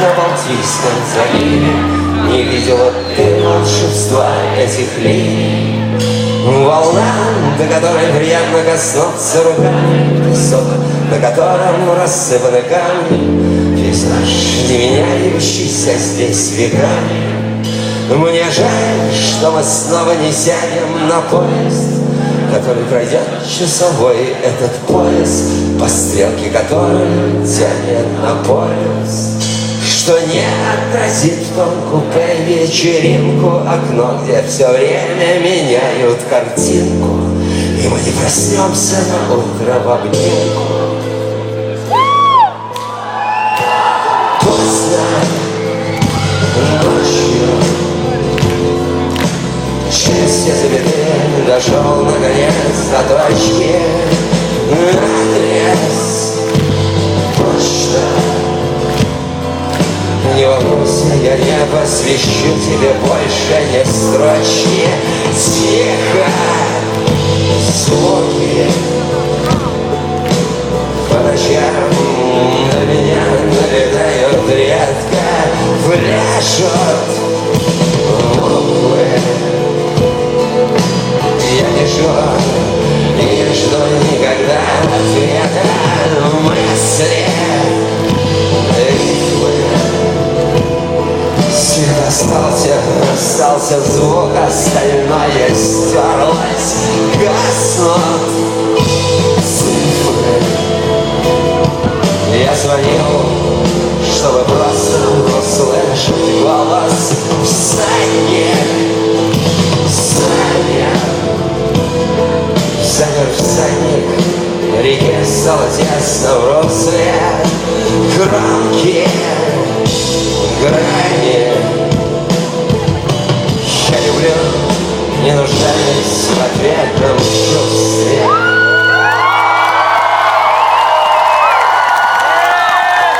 на Балтийском заливе. Не видела ты волшебства этих линий. Волна, до которой приятно коснуться руками. Песок, на котором рассыпаны камни. Пейзаж, не меняющийся здесь веками. Мне жаль, что мы снова не сядем на поезд Который пройдет часовой этот поезд По стрелке которой тянет на полюс что не отразит в том купе вечеринку. Окно, где все время меняют картинку. И мы не проснемся на утро в обнимку. Поздно. Ночью Через все запятые дошел наконец до точки. Адрес не волнуйся, я не посвящу тебе больше ни строчки. Тихо, звуки По ночам на меня налетают редко Пляшут буквы Я не жду, не жду никогда ответа остался, остался звук, остальное стерлось, гаснут цифры. Я звонил, чтобы просто услышать голос. Всадник, всадник, замер всадник, реке стало тесно в русле, громкие не нуждаюсь в ответном чувстве